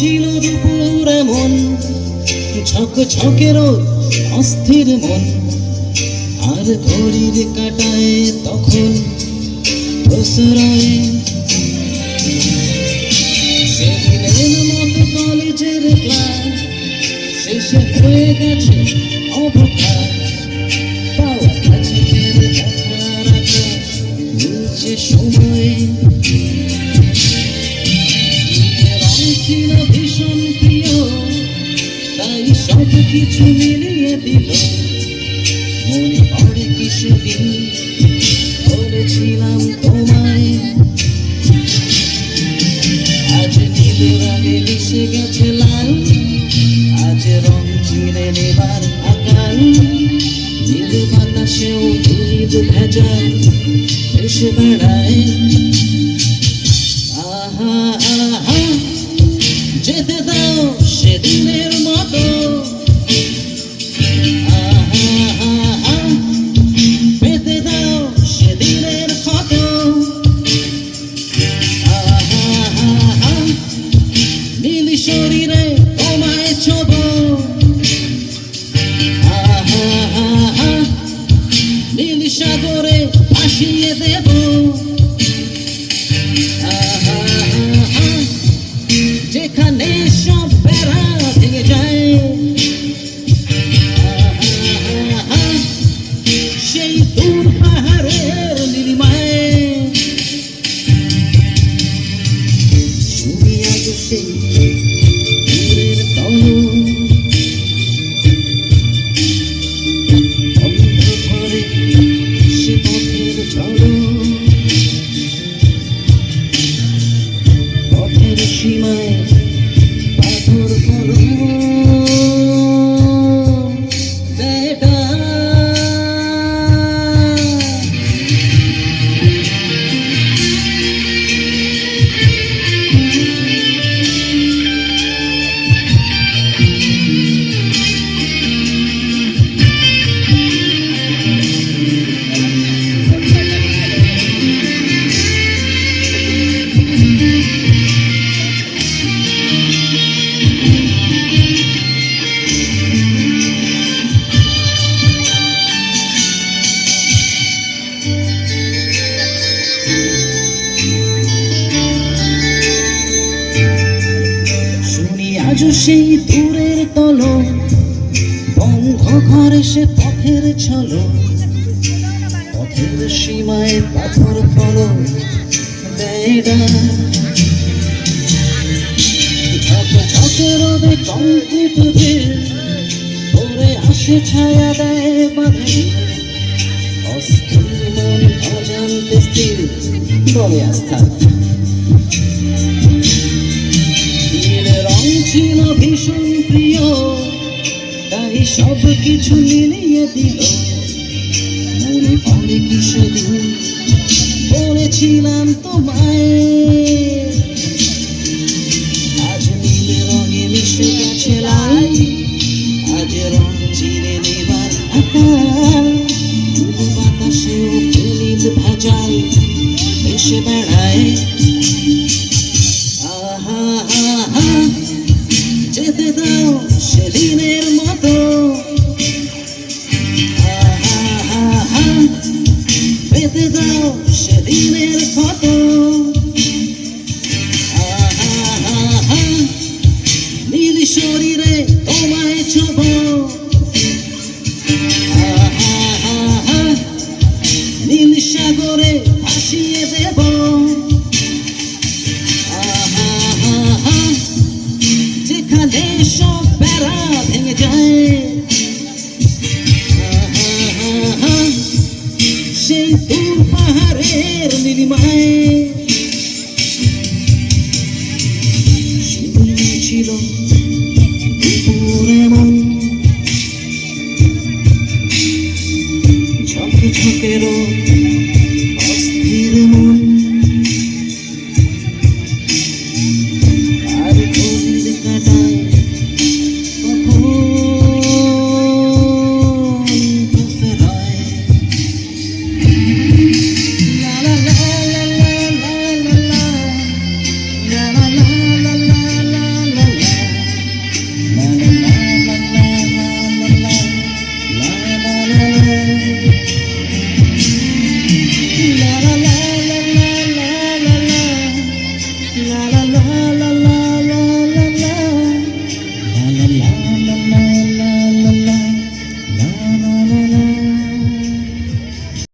ছিল দুপুর এমন, ঝক ঝকের অস্থির মন। আর ঘড়ির কাটায় তখন মতো কলেজের ক্লাস, শেষে হয়ে গেছে অবকাশ কিছু মিলিয়ে দিল। মনে পড়ে কি সেদিন বলেছিলাম তোমায়। আজ নীল রঙে মিশে গেছে লাল, আজ রং চিরে নেবার আকাল। নীল বাতাসেও দুধ ভেজাল, এসে বেড়ায়। শুনি আজ সেই দূরের তল। বন্ধ ঘরে সে পথের ছল। পথের সীমায় পাথর ফল রোদে কঙ্কুপ ভিড় আসে ছায়া দেয় বাঁধে। অস্থির মন অজান্তে স্থির। বলে আস্থা ভীষণ প্রিয় তাই সব কিছু মিলিয়ে দিল। মনে পড়ে কি বলেছিলাম তোমায় Sim, sim. la, la.